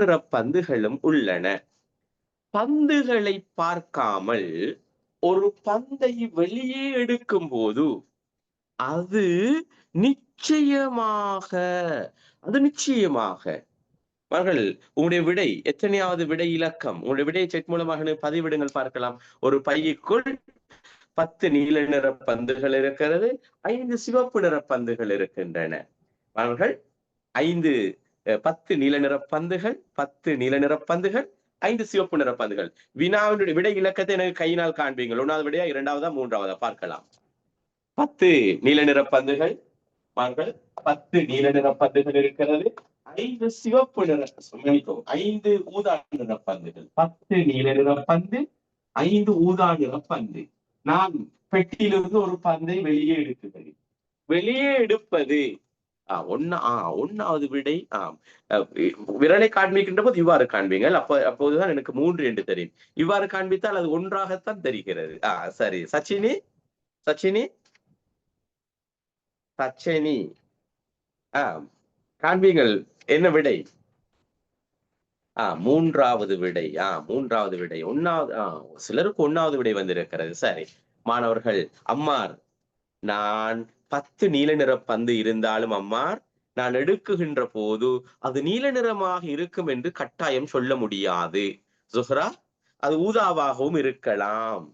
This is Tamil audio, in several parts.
நிற பந்துகளும் உள்ளன. பந்துகளை பார்க்காமல் ஒரு பந்தை வெளியே எடுக்கும் போது அது நிச்சயமாக அது நிச்சயமாக. மகள் உங்களுடைய விடை எத்தனையாவது விடை இலக்கம். உங்களுடைய விடையை செக் மூலமாக பதிவிடுங்கள் பார்க்கலாம். ஒரு பையக்குள் பத்து நீல நிற பந்துகள் இருக்கிறது ஐந்து சிவப்பு நிற பந்துகள் இருக்கின்றன. அவர்கள் ஐந்து பத்து நீல நிற பந்துகள் பத்து நீல நிற பந்துகள் ஐந்து சிவப்பு நிற பந்துகள். வினாவினுடைய விடை இலக்கத்தை எனக்கு கையினால் காண்பீங்கள் ஒன்றாவது விடையா இரண்டாவதா மூன்றாவதா? பார்க்கலாம். பத்து நீல நிற பந்துகள் பத்து நீல நிற பந்துகள் இருக்கிறது. ஐந்து சிவப்பு நிற மன்னிக்கவும் ஐந்து ஊதா நிற பந்துகள். பத்து நீல நிற பந்து ஐந்து ஊதா நிற பந்து. நான் பெட்டியிலிருந்து ஒரு பந்தை வெளியே எடுக்குது வெளியே எடுப்பது ஒன்னா ஆஹ் ஒன்னாவது விடை ஆஹ் விரலை காண்பிக்கின்ற போது இவ்வாறு காண்பீங்கள். அப்ப அப்போதுதான் எனக்கு மூன்று என்று தெரியும். இவ்வாறு காண்பித்தால் அது ஒன்றாகத்தான் தெரிகிறது. ஆஹ் சரி. சச்சினி? சச்சினி? சச்சினி. ஆஹ் காண்பீங்கள். என்ன விடை? ஆஹ் மூன்றாவது விடை. ஆஹ் மூன்றாவது விடை. ஒன்னாவது ஆஹ் சிலருக்கு ஒன்னாவது விடை வந்திருக்கிறது. சரி. மாணவர்கள் அம்மார் நான் பத்து நீல நிற பந்து இருந்தாலும் அம்மார் நான் எடுக்குகின்ற போது அது நீல நிறமாக இருக்கும் என்று கட்டாயம் சொல்ல முடியாது. ஜுஹ்ரா அது ஊதாவாகவும் இருக்கலாம்.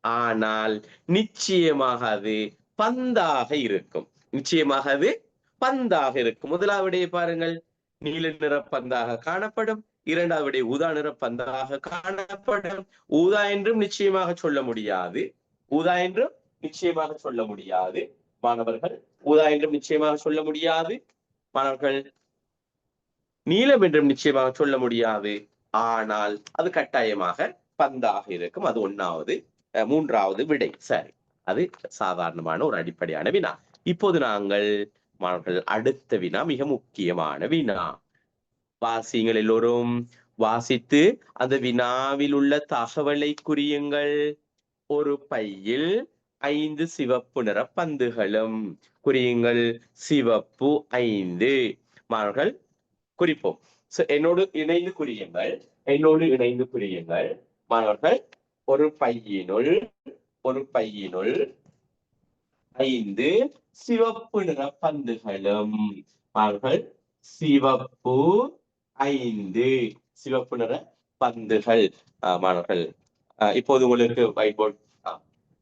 ஆனால் நிச்சயமாக அது பந்தாக இருக்கும். நிச்சயமாக அது பந்தாக இருக்கும். முதலாவிடையே பாருங்கள். நீல நிற பந்தாக காணப்படும். இரண்டாவது ஊதா நிற பந்தாக காணப்படும். ஊதா என்றும் நிச்சயமாக சொல்ல முடியாது. ஊதா என்றும் நிச்சயமாக சொல்ல முடியாது. மாணவர்கள். ஊதா என்றும் நிச்சயமாக சொல்ல முடியாது. மாணவர்கள் நீளம் என்றும் நிச்சயமாக சொல்ல முடியாது. ஆனால் அது கட்டாயமாக பந்தாக இருக்கும். அது ஒன்னாவது மூன்றாவது விடை. சரி. அது சாதாரணமான ஒரு அடிப்படையான வினா. இப்போது நாங்கள் மாணவர்கள் அடுத்த வினா மிக முக்கியமான வினா. வாசிங்கள் எல்லோரும். வாசித்து அந்த வினாவில் உள்ள தகவலை குறியுங்கள். ஒரு பையில் ஐந்து சிவப்பு நிற பந்துகளும். குறியுங்கள் சிவப்பு ஐந்து. மாணவர்கள் குறிப்போம். என்னோடு இணைந்து குறியுங்கள். என்னோடு இணைந்து குறியுங்கள். மாணவர்கள் ஒரு பையினுள் ஒரு பையினுள். ஐந்து சிவப்பு நிற பந்துகளும். மாணவர்கள் சிவப்பு ஐந்து. சிவப்பு நிற பந்துகள் மாணவர்கள் இப்போது உங்களுக்கு ஒயிட் போர்ட்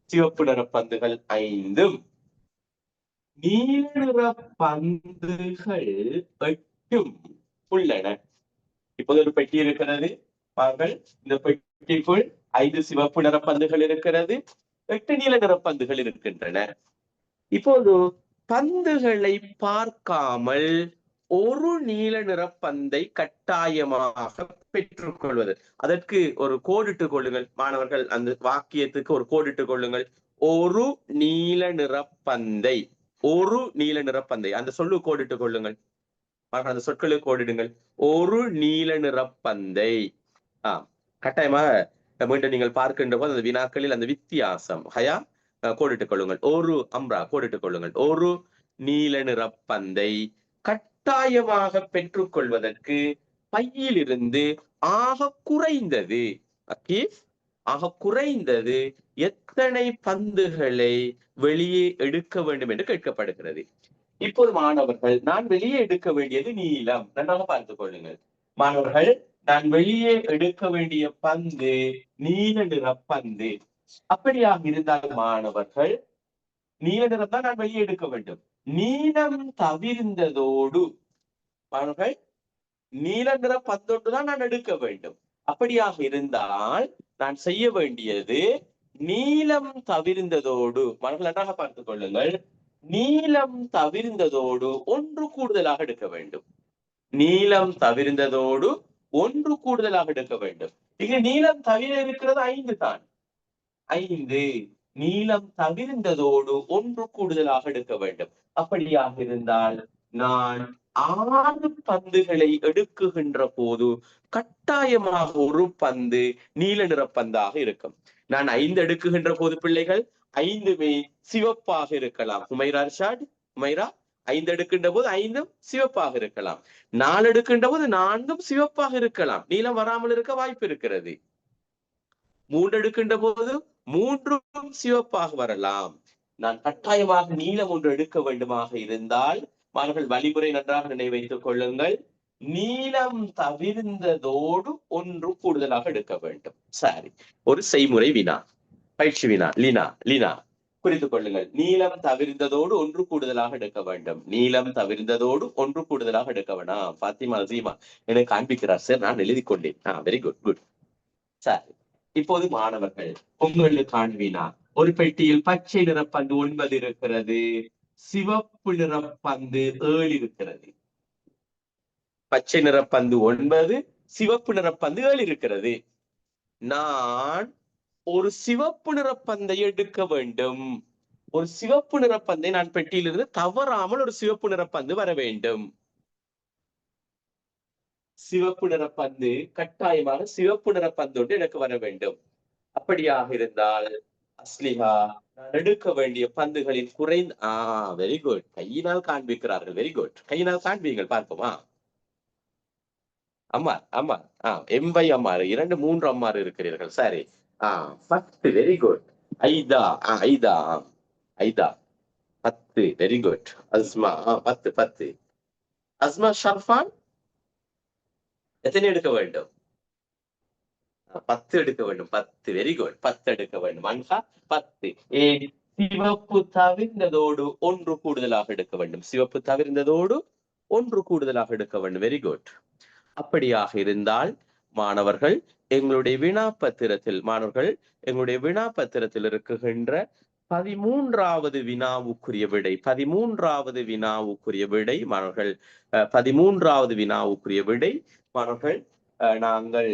சிவப்பு நிற பந்துகள் ஐந்தும் நீல நிற பந்துகள் எட்டும் உள்ளன. இப்போது ஒரு பெட்டி இருக்கிறது. பாருங்கள். இந்த பெட்டிக்குள் ஐந்து சிவப்பு நிற பந்துகள் இருக்கிறது. எட்டு நீல நிற பந்துகள் இருக்கின்றன. இப்போது பந்துகளை பார்க்காமல் ஒரு நீல நிற பந்தை கட்டாயமாக பெற்றுக்கொள்வது. அதற்கு ஒரு கோடிட்டுக் கொள்ளுங்கள். மாணவர்கள் அந்த வாக்கியத்துக்கு ஒரு கோடிட்டுக் கொள்ளுங்கள். ஒரு நீல நிற பந்தை. ஒரு நீல நிற பந்தை. அந்த சொல்லு கோடிட்டுக் கொள்ளுங்கள். அந்த சொற்களை கோடிடுங்கள் ஒரு நீல நிற பந்தை. ஆஹ் கட்டாயமாக மீண்டும் நீங்கள் பார்க்கின்ற போது அந்த வினாக்களில் அந்த வித்தியாசம் ஹயா கோடிட்டுக் கொள்ளுங்கள். ஒரு அம்ரா கோடிட்டுக் கொள்ளுங்கள். ஒரு நீல நிற பந்தை கட் கட்டாயமாக பெற்றுக்கொள்வதற்கு பையிலிருந்து ஆக குறைந்தது. ஆக குறைந்தது எத்தனை பந்துகளை வெளியே எடுக்க வேண்டும் என்று கேட்கப்படுகிறது. இப்போது மாணவர்கள் நான் வெளியே எடுக்க வேண்டியது நீளம். நன்றாக பார்த்துக் கொள்ளுங்கள். மாணவர்கள் நான் வெளியே எடுக்க வேண்டிய பந்து நீல நிற பந்து. அப்படியாக இருந்தால் மாணவர்கள் நீல நிறம் தான் நான் வெளியே எடுக்க வேண்டும். நீளம் தவிர்ந்ததோடு மாணவர்கள் நீலங்கிற நிற தான் நான் எடுக்க வேண்டும். அப்படியாக இருந்தால் நான் செய்ய வேண்டியது நீளம் தவிர்ந்ததோடு மாணவர்கள் நன்றாக பார்த்துக் கொள்ளுங்கள். நீளம் தவிர்ந்ததோடு ஒன்று கூடுதலாக எடுக்க வேண்டும். நீளம் தவிர்ந்ததோடு ஒன்று கூடுதலாக எடுக்க வேண்டும். இங்கு நீளம் தவிர இருக்கிறது ஐந்து தான். ஐந்து. நீளம் தவிர்ந்ததோடு ஒன்று கூடுதலாக எடுக்க வேண்டும். அப்படியாக இருந்தால் நான் ஆறு பந்துகளை எடுக்குகின்ற போது கட்டாயமாக ஒரு பந்து நீல நிற பந்தாக இருக்கும். நான் ஐந்து எடுக்குகின்ற போது பிள்ளைகள் ஐந்துமே சிவப்பாக இருக்கலாம். உமைரா ஷாட் உமைரா ஐந்து எடுக்கின்ற போது ஐந்தும் சிவப்பாக இருக்கலாம். நாலு எடுக்கின்ற போது நான்கும் சிவப்பாக இருக்கலாம். நீளம் வராமல் இருக்க வாய்ப்பு இருக்கிறது. மூன்று எடுக்கின்ற போது மூன்றும் சிவப்பாக வரலாம். நான் கட்டாயமாக நீளம் ஒன்று எடுக்க வேண்டுமாக இருந்தால் மாணவர்கள் வழிமுறை நன்றாக நினைவைத்துக் கொள்ளுங்கள். நீளம் தவிர்ந்ததோடு ஒன்று கூடுதலாக எடுக்க வேண்டும். சரி ஒரு செய்முறை வினா பயிற்சி வினா லீனா லீனா. குறித்துக் கொள்ளுங்கள். நீளம் தவிர்ந்ததோடு ஒன்று கூடுதலாக எடுக்க வேண்டும். நீளம் தவிர்ந்ததோடு ஒன்று கூடுதலாக எடுக்க வேணாம். பாத்திமா சீமா என காண்பிக்கிறார் சார். நான் எழுதி கொண்டேன் ஆ வெரி குட் குட் சரி இப்போது மாணவர்கள் உங்களுக்கு காண்பினா ஒரு பெட்டியில் பச்சை நிற பந்து ஒன்பது இருக்கிறது சிவப்பு நிற பந்து ஏழு இருக்கிறது. பச்சை நிற பந்து ஒன்பது சிவப்பு நிற பந்து ஏழு இருக்கிறது. நான் ஒரு சிவப்பு நிற பந்தை எடுக்க வேண்டும். ஒரு சிவப்பு நிற பந்தை நான் பெட்டியிலிருந்து தவறாமல் ஒரு சிவப்பு நிற பந்து வர வேண்டும். சிவப்பு நிற பந்து கட்டாயமாக சிவப்பு நிற பந்து ஒன்று எனக்கு வர வேண்டும். அப்படியாக இருந்தால் அஸ்லிஹா எடுக்க வேண்டிய பந்துகளின் குறைந்த ஆ வெரி குட் கையினால் காண்பிக்கிறார்கள். வெரி குட் கையினால் காண்பீங்கள் பார்ப்போமா? அம்மார் அம்மார். ஆ எம்பை அம்மார். இரண்டு மூன்று அம்மாறு இருக்கிறீர்கள். சரி. ஆ பத்து. வெரி குட் ஐதா ஆஹ் ஐதா ஐதா. பத்து. வெரி குட் அஸ்மா ஆ பத்து பத்து. அஸ்மா ஷர்ஃபான் எத்தனை எடுக்க வேண்டும்? பத்து எடுக்க வேண்டும். பத்து வெரி குட் பத்து எடுக்க வேண்டும். அன்ஹா பத்து. ஏ சிவப்பு தவிர்ந்ததோடு ஒன்று கூடுதலாக எடுக்க வேண்டும். சிவப்பு தவிர்ந்ததோடு ஒன்று கூடுதலாக எடுக்க வேண்டும். வெரி குட் அப்படியாக இருந்தால் மாணவர்கள் எங்களுடைய வினா பத்திரத்தில் மாணவர்கள் எங்களுடைய வினா பத்திரத்தில் இருக்குகின்ற பதிமூன்றாவது வினாவுக்குரிய விடை பதிமூன்றாவது வினாவுக்குரிய விடை மாணவர்கள் அஹ், பதிமூன்றாவது வினாவுக்குரிய விடை மாணவர்கள் அஹ், நாங்கள்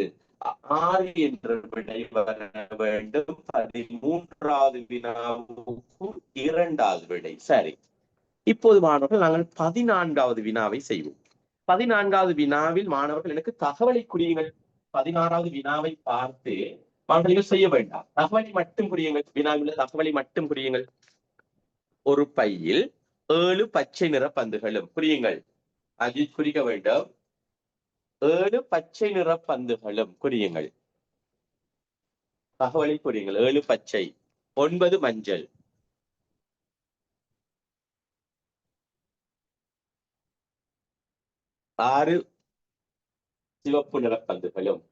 ஆறு என்ற விடை வர வேண்டும். பதிமூன்றாவது வினாவுக்கும் இரண்டாவது விடை. சரி. இப்போது மாணவர்கள் நாங்கள் பதினான்காவது வினாவை செய்வோம். பதினான்காவது வினாவில் மாணவர்கள் எனக்கு தகவலை குறியுங்கள். பதினாறாவது வினாவை பார்த்து மாணவர்கள் செய்ய வேண்டாம். தகவலை மட்டும் குறியுங்கள். வினாவில் தகவலை மட்டும் குறியுங்கள். ஒரு பையில் ஏழு பச்சை நிற பந்துகளும் புரியுங்கள் அஜித் குறிக்க வேண்டும். ஏழு பச்சை நிற பந்துகளும் குறியுங்கள். தகவலை குறியுங்கள் ஏழு பச்சை ஒன்பது மஞ்சள். ஆறு சிவப்பு நிற பந்துகளும்.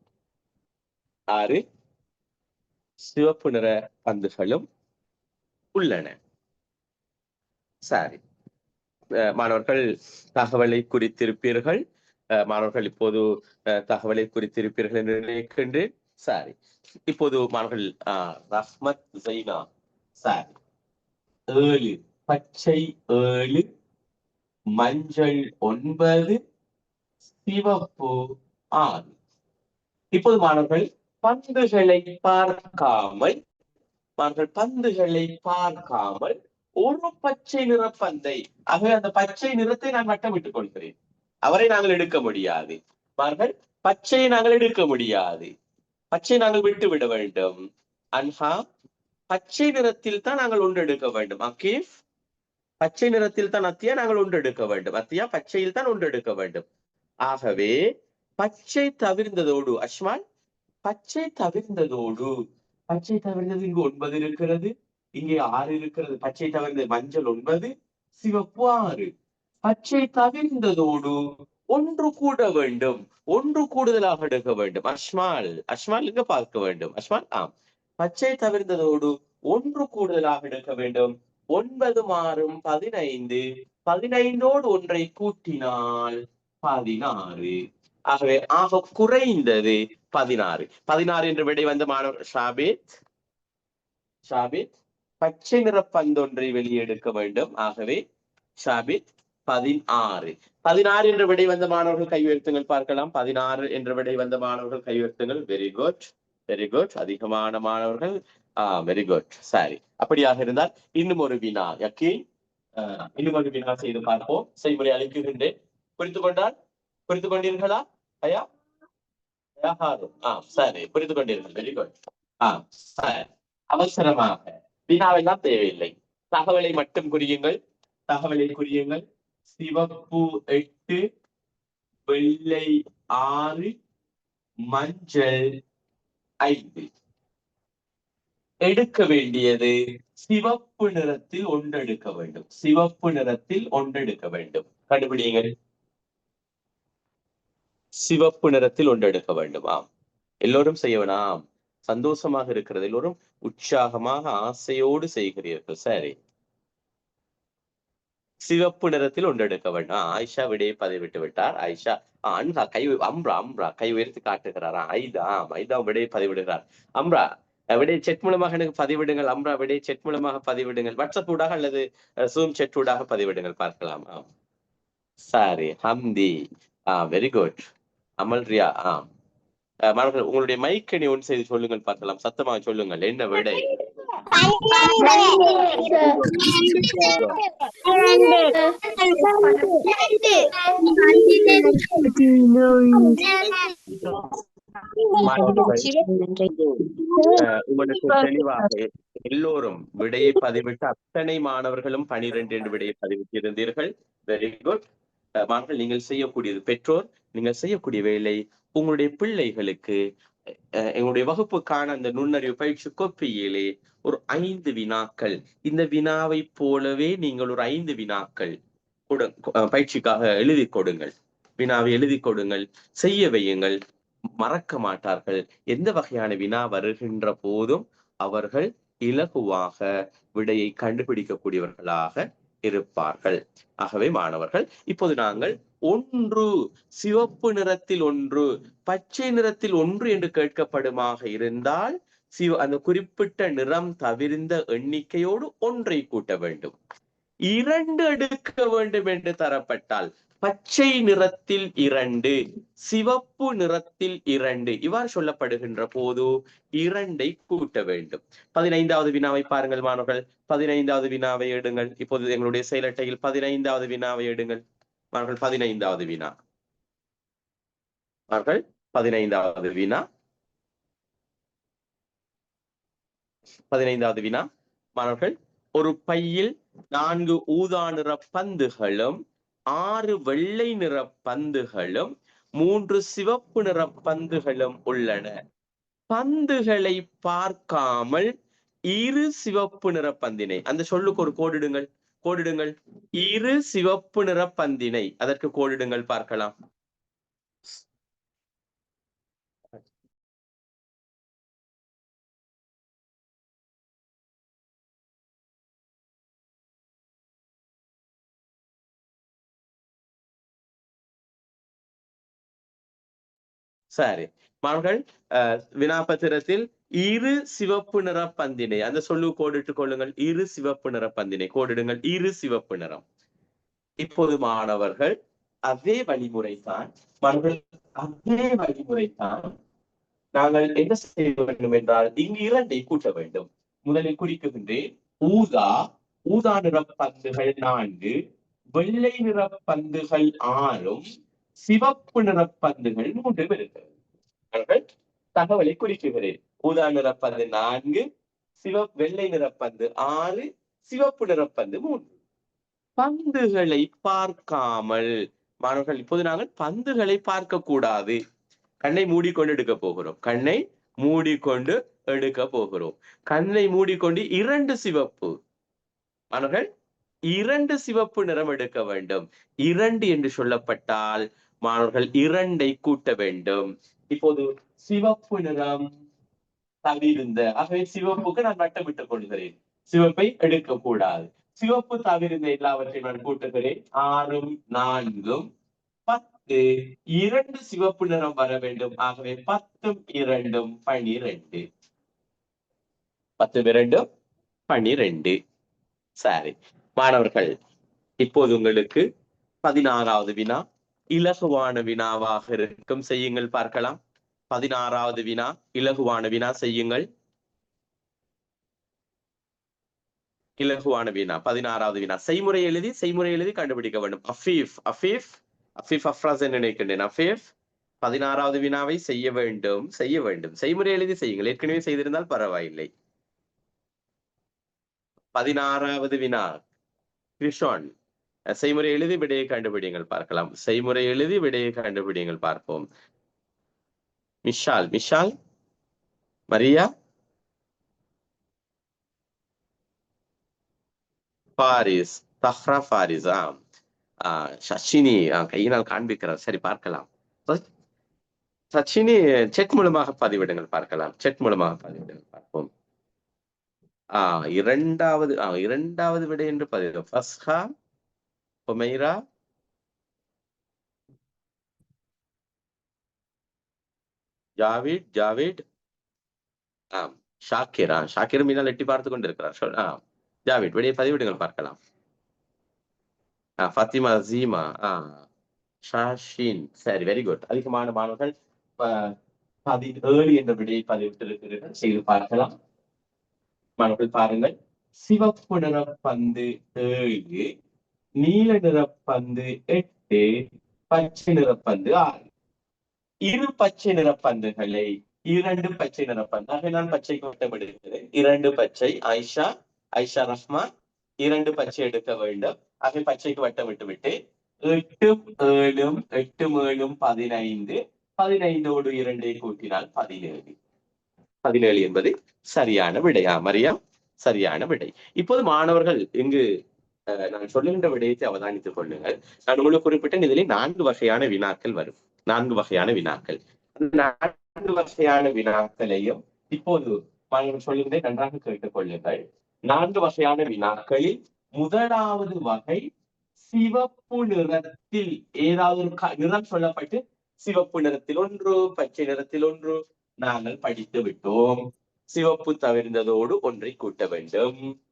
ஆறு சிவப்பு நிற பந்துகளும் உள்ளன. சரி. மாணவர்கள் தகவலை குறித்திருப்பீர்கள். மாணவர்கள் இப்போது தகவலை குறித்திருப்பீர்கள் என்று நினைக்கின்றேன். சாரி. இப்போது மாணவர்கள் ரஹ்மத் ஜைனா. சாரி. ஏழு. பச்சை ஏழு. மஞ்சள் ஒன்பது. சிவப்பு ஆறு. இப்போது மாணவர்கள் பந்துகளை பார்க்காமல் மாணவர்கள் பந்துகளை பார்க்காமல் ஒரு பச்சை நிற பந்தை ஆகவே அந்த பச்சை நிறத்தை நான் வட்டமிட்டுக் கொள்கிறேன். அவரை நாங்கள் எடுக்க முடியாது. மாணவர்கள் பச்சையை நாங்கள் எடுக்க முடியாது. பச்சை நாங்கள் விட்டு விட வேண்டும். அன்ஹா பச்சை நிறத்தில் தான் நாங்கள் ஒன்று எடுக்க வேண்டும். அக்கீஃப் பச்சை நிறத்தில் தான் அத்தியா நாங்கள் ஒன்று எடுக்க வேண்டும். அத்தியா பச்சையில் தான் ஒன்று எடுக்க வேண்டும். ஆகவே பச்சை தவிர்ந்ததோடு அஷ்மான் பச்சை தவிர்ந்ததோடு பச்சை தவிர்ந்தது இங்கு ஒன்பது இருக்கிறது இங்கே ஆறு இருக்கிறது. பச்சை தவிர்ந்தது மஞ்சள் ஒன்பது சிவப்பு ஆறு. பச்சை தவிர்ந்ததோடு ஒன்று கூட வேண்டும் ஒன்று கூடுதலாக எடுக்க வேண்டும். அஷ்மால் அஷ்மால் இங்க பார்க்க வேண்டும். அஷ்மால் ஆம். பச்சை தவிர்ந்ததோடு ஒன்று கூடுதலாக எடுக்க வேண்டும். ஒன்பது மாறும் பதினைந்து பதினைந்தோடு ஒன்றை கூட்டினால் பதினாறு. ஆகவே ஆக குறைந்தது பதினாறு. பதினாறு என்ற விடை வந்த மாணவர் ஷாபித். ஷாபித் பச்சை நிற பந்தொன்றை வெளியே எடுக்க வேண்டும். ஆகவே ஷாபித் பதினாறு. பதினாறு என்ற விடை வந்த மாணவர்கள் கை உயர்த்துங்கள் பார்க்கலாம். பதினாறு என்ற விடை வந்த மாணவர்கள் கை உயர்த்துங்கள் வெரி குட் வெரி குட் அதிகமான மாணவர்கள். ஆஹ் வெரி குட் சரி. அப்படியாக இருந்தால் இன்னும் ஒரு வினா யக்கே ஆஹ் இன்னும் ஒரு வினா செய்து பார்ப்போம். செய்முறை அளிக்குகின்றேன் புரிந்து கொண்டால்? புரிந்து கொண்டீர்களா? ஐயா? சரி. புரிந்து கொண்டீர்கள். வெரி குட் ஆஹ் சரி. அவசரமாக. வினாவெல்லாம் தேவையில்லை. தகவலை மட்டும் குறியுங்கள். தகவலை குறியுங்கள். சிவப்பு எட்டு வெள்ளை ஆறு மஞ்சள் ஐந்து. எடுக்க வேண்டியது சிவப்பு நிறத்தில் ஒன்றெடுக்க வேண்டும். சிவப்பு நிறத்தில் ஒன்றெடுக்க வேண்டும். கண்டுபிடிங்கள் சிவப்பு நிறத்தில் ஒன்றெடுக்க வேண்டுமாம். எல்லோரும் செய்ய வேணாம். சந்தோஷமாக இருக்கிறது. எல்லோரும் உற்சாகமாக ஆசையோடு செய்கிறீர்கள். சரி. சிவப்பு நிறத்தில் ஒன்றெடுக்க வேண்டும். ஆயிஷா விடையை பதிவிட்டு விட்டார். ஆயிஷா அன்ஹா கை அம்ரா அம்ரா கை உயர்த்தி காட்டுகிறாரா? ஐதா ஆம் ஐதா விடையை பதிவிடுகிறார். அம்ரா விடையை செட் மூலமாக எனக்கு பதிவிடுங்கள். அம்ரா விடையை செட் மூலமாக பதிவிடுங்கள். வாட்ஸ்அப் ஊடாக அல்லது சூம் செட் ஊடாக பதிவிடுங்கள். பார்க்கலாம். ஆம் சரி ஹம்தி. ஆ வெரி குட் அமல் ரியா ஆ. மாணவர்கள் உங்களுடைய மைக்கணி ஒன் செய்து சொல்லுங்கள். பார்க்கலாம். சத்தமாக சொல்லுங்கள். என்ன விடை? உங்களுக்கு தெளிவாக எல்லோரும் விடையை பதிவிட்டு அத்தனை மாணவர்களும் பனிரெண்டு என்று விடையை பதிவிட்டிருந்தீர்கள். வெரி குட் மாணவர்கள் நீங்கள் செய்யக்கூடியது பெற்றோர் நீங்கள் செய்யக்கூடிய வேலை உங்களுடைய பிள்ளைகளுக்கு எங்களுடைய வகுப்புக்கான அந்த நுண்ணறிவு பயிற்சி கோப்பையிலே ஒரு ஐந்து வினாக்கள். இந்த வினாவை போலவே நீங்கள் ஒரு ஐந்து வினாக்கள் கொடு பயிற்சிக்காக எழுதி கொடுங்கள். வினாவை எழுதி கொடுங்கள். செய்ய வையுங்கள். மறக்க மாட்டார்கள். எந்த வகையான வினா வருகின்ற போதும் அவர்கள் இலகுவாக விடையை கண்டுபிடிக்கக்கூடியவர்களாக இருப்பார்கள். ஆகவே மாணவர்கள் இப்போது நாங்கள் ஒன்று சிவப்பு நிறத்தில் ஒன்று பச்சை நிறத்தில் ஒன்று என்று கேட்கப்படுமாக இருந்தால் சிவ அந்த குறிப்பிட்ட நிறம் தவிர்ந்த எண்ணிக்கையோடு ஒன்றை கூட்ட வேண்டும். இரண்டு எடுக்க வேண்டும் என்று தரப்பட்டால் பச்சை நிறத்தில் இரண்டு சிவப்பு நிறத்தில் இரண்டு இவ்வாறு சொல்லப்படுகின்ற போது இரண்டை கூட்ட வேண்டும். பதினைந்தாவது வினாவை பாருங்கள் மாணவர்கள். பதினைந்தாவது வினாவை எடுங்கள். இப்போது எங்களுடைய செயலட்டையில் பதினைந்தாவது வினாவை எடுங்கள். மாணவர்கள் பதினைந்தாவது வினா மாணவர்கள் பதினைந்தாவது வினா பதினைந்தாவது வினா மாணவர்கள் ஒரு பையில் நான்கு ஊதா நிற பந்துகளும் ஆறு வெள்ளை நிற பந்துகளும் மூன்று சிவப்பு நிற பந்துகளும் உள்ளன. பந்துகளை பார்க்காமல் இரு சிவப்பு நிற பந்தினை அந்த சொல்லுக்கு ஒரு கோடிடுங்கள் கோடிடுங்கள். இரு சிவப்பு நிற பந்தினை அதற்கு கோடிடுங்கள் பார்க்கலாம். சரி. மாணவர்கள் வினாபத்திரத்தில் இரு சிவப்பு நிற பந்தினை அந்த சொல்லு கோடிட்டுக் கொள்ளுங்கள். இரு சிவப்பு நிற பந்தினை கோடிடுங்கள் இரு சிவப்பு நிறம். இப்போது மாணவர்கள் அதே வழிமுறை தான் அதே வழிமுறை தான் நாங்கள் என்ன செய்ய வேண்டும் என்றால் இங்கு இரண்டை கூட்ட வேண்டும். முதலில் குறிக்குகின்றேன் ஊதா ஊதா நிற பந்துகள் நான்கு வெள்ளை நிற பந்துகள் ஆறும் சிவப்பு நிற பந்துகள் மூன்றும் இருக்கிறது தகவலை குறிக்குகிறேன் ஊதா நிறப்பந்து நான்கு சிவ வெள்ளை நிறப்பந்து ஆறு சிவப்பு நிறப்பந்து மூன்று. பந்துகளை பார்க்காமல் மாணவர்கள் இப்போது நாங்கள் பந்துகளை பார்க்க கூடாது கண்ணை மூடிக்கொண்டு எடுக்க போகிறோம். கண்ணை மூடிக்கொண்டு எடுக்க போகிறோம். கண்ணை மூடிக்கொண்டு இரண்டு சிவப்பு. மாணவர்கள் இரண்டு சிவப்பு நிறம் எடுக்க வேண்டும். இரண்டு என்று சொல்லப்பட்டால் மாணவர்கள் இரண்டை கூட்ட வேண்டும். இப்போது சிவப்பு நிறம் தவிர்ந்த. ஆகவே சிவப்புக்கு நான் வட்டமிட்டுக் கொள்கிறேன். சிவப்பை எடுக்க கூடாது. சிவப்பு தவிர்ந்த எல்லாவற்றையும் நான் கூட்டுகிறேன். ஆறும் நான்கும் பத்து. இரண்டு சிவப்பு நிறம் வர வேண்டும். ஆகவே பத்தும் இரண்டும் பனிரெண்டு. பத்து இரண்டும் பனிரெண்டு. சரி. மாணவர்கள் இப்போது உங்களுக்கு பதினாறாவது வினா. இலகுவான வினாவாக இருக்கும். செய்யுங்கள் பார்க்கலாம். பதினாறாவது வினா இலகுவான வினா செய்யுங்கள். இலகுவான வினா பதினாறாவது வினா. செய்முறை எழுதி செய்முறை எழுதி கண்டுபிடிக்க வேண்டும். அஃபீஃப் அஃபீஃப் அஃபீஃப் அஃப்ராஸ் என்று நினைக்கின்றேன். அஃபீஃப் பதினாறாவது வினாவை செய்ய வேண்டும் செய்ய வேண்டும். செய்முறை எழுதி செய்யுங்கள். ஏற்கனவே செய்திருந்தால் பரவாயில்லை. பதினாறாவது வினா கிருஷான் செய்முறை எழுதி விடையை கண்டுபிடிங்கள் பார்க்கலாம். செய்முறை எழுதி விடையை கண்டுபிடிங்கள் பார்ப்போம். விஷால் விஷால் மரியா பாரிஸ் தஹ்ரா பாரிஸ் சச்சினி கையினால் காண்பிக்கிறார் சரி பார்க்கலாம் சச்சினி செக் மூலமாக பதிவிடுங்கள் பார்க்கலாம் செக் மூலமாக பதிவிடுங்கள் பார்ப்போம் ஆஹ் இரண்டாவது இரண்டாவது விடை என்று பதிவு ஃபஸ்ஹா ஹுமைரா ஜாவிட் ஜாவிட் ஆம் ஷாக்கிர். ஆ ஷாக்கிர் மீனால் எட்டி பார்த்து கொண்டிருக்கிறார். சொல் ஆ ஜாவிட் வெளியே பதிவிடுங்கள் பார்க்கலாம். ஆ ஃபத்திமா ஜீமா ஆ ஷாஷின். சரி வெரி குட் அதிகமான மாணவர்கள் பதி ஏழு என்ற விடையை பதிவிட்டிருக்கிறீர்கள். செய்து பார்க்கலாம். மாணவர்கள் பாருங்கள். சிவப்பு நிற பந்து ஏழு நீல நிற பந்து எட்டு பச்சை நிற பந்து ஆறு. இரு பச்சை நிற பந்துகளை இரண்டு பச்சை நிற பந்து நான் பச்சைக்கு வட்டம் எடுக்கிறேன் இரண்டு பச்சை ஐஷா ஐஷா ரஹ்மான் இரண்டு பச்சை எடுக்க வேண்டும். ஆகவே பச்சைக்கு வட்டம் விட்டு விட்டு எட்டும் ஏழும் எட்டும் ஏழும் பதினைந்து பதினைந்தோடு இரண்டை கூட்டினால் பதினேழு. பதினேழு என்பது சரியான விடையா மரியா? சரியான விடை. இப்போது மாணவர்கள் இங்கு நான் சொல்லுகின்ற விடயத்தை அவதானித்துக் கொள்ளுங்கள். நான் உங்களுக்கு குறிப்பிட்டேன் இதிலே நான்கு வகையான வினாக்கள் வரும். நான்கு வகையான வினாக்கள். நான்கு வகையான வினாக்களையும் இப்போது மாணவர்கள் சொல்லுவதை நன்றாக கேட்டுக் கொள்ளுங்கள். நான்கு வகையான வினாக்களில் முதலாவது வகை சிவப்பு நிறத்தில் ஏதாவது ஒரு க- நிறம் சொல்லப்பட்டு சிவப்பு நிறத்தில் ஒன்று பச்சை நிறத்தில் ஒன்று நாங்கள் படித்து விட்டோம். சிவப்பு தவிர்ந்ததோடு ஒன்றை கூட்ட வேண்டும்.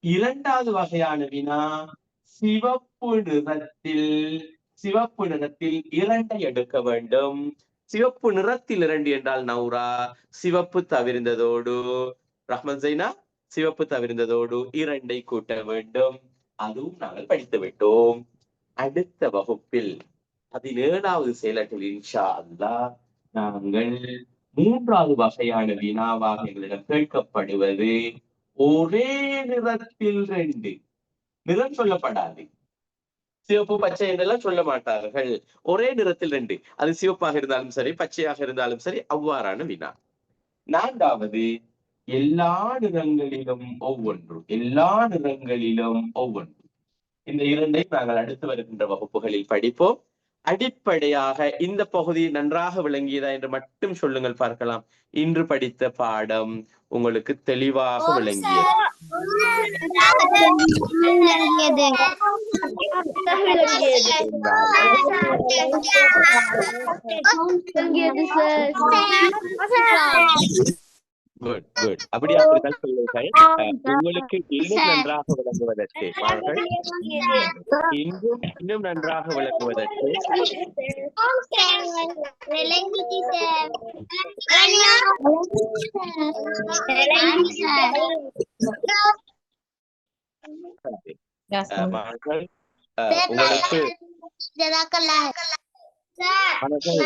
இரண்டாவது வகையான வினா சிவப்பு நிறத்தில் சிவப்பு நிறத்தில் இரண்டை எடுக்க வேண்டும். சிவப்பு நிறத்தில் இரண்டு என்றால் நௌரா சிவப்பு தவிர்ந்ததோடு ரஹ்மன் ஜைனா சிவப்பு தவிர்ந்ததோடு இரண்டை கூட்ட வேண்டும். அதுவும் நாங்கள் படித்து விட்டோம். அடுத்த வகுப்பில் பதினேழாவது செயலற்றில் இன்ஷா அல்லா நாங்கள் மூன்றாவது வகையான வினாவாக எங்களிடம் கேட்கப்படுவது ஒரே நிறத்தில் ரெண்டு. நிறம் சொல்லப்படாது. சிவப்பு பச்சை என்றெல்லாம் சொல்ல மாட்டார்கள். ஒரே நிறத்தில் ரெண்டு. அது சிவப்பாக இருந்தாலும் சரி பச்சையாக இருந்தாலும் சரி அவ்வாறான வினா. நான்காவது எல்லா நிறங்களிலும் ஒவ்வொன்று எல்லா நிறங்களிலும் ஒவ்வொன்று இந்த இரண்டை நாங்கள் அடுத்து வருகின்ற வகுப்புகளில் படிப்போம். அடிப்படையாக இந்த பகுதி நன்றாக விளங்கியதா என்று மட்டும் சொல்லுங்கள் பார்க்கலாம். இன்று படித்த பாடம் உங்களுக்கு தெளிவாக விளங்கியது. குட் குட் அப்படி அப்படித்தான் சொல்லுங்கள் அஹ், உங்களுக்கு இன்னும் நன்றாக விளங்குவதற்கு மாணவர்கள் இன்னும் இன்னும் நன்றாக விளங்குவதற்கு அஹ், மாணவர்கள் அஹ், உங்களுக்கு மாணவர்கள்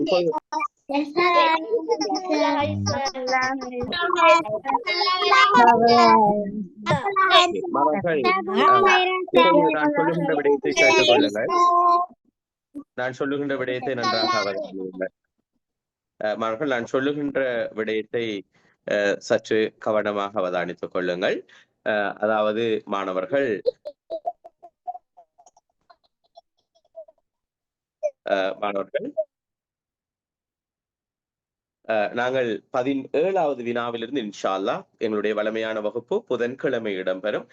இப்போது மாணவர்கள் இப்போது நான் சொல்லுகின்ற விடயத்தை கேட்டுக் கொள்ளுங்கள். நான் சொல்லுகின்ற விடயத்தை நன்றாக அஹ், மாணவர்கள் நான் சொல்லுகின்ற விடயத்தை சற்று கவனமாக அவதானித்துக் கொள்ளுங்கள். அதாவது மாணவர்கள் மாணவர்கள் நாங்கள் பதினேழாவது வினாவிலிருந்து இன்ஷா அல்லாஹ் எங்களுடைய வளமையான வகுப்பு புதன்கிழமை இடம்பெறும்.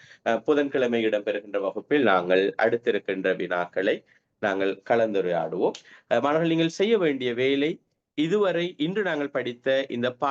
புதன்கிழமை இடம்பெறுகின்ற வகுப்பில் நாங்கள் அடுத்திருக்கின்ற வினாக்களை நாங்கள் கலந்துரையாடுவோம். மாணவர்கள் நீங்கள் செய்ய வேண்டிய வேலை இதுவரை இன்று நாங்கள் படித்த இந்த பா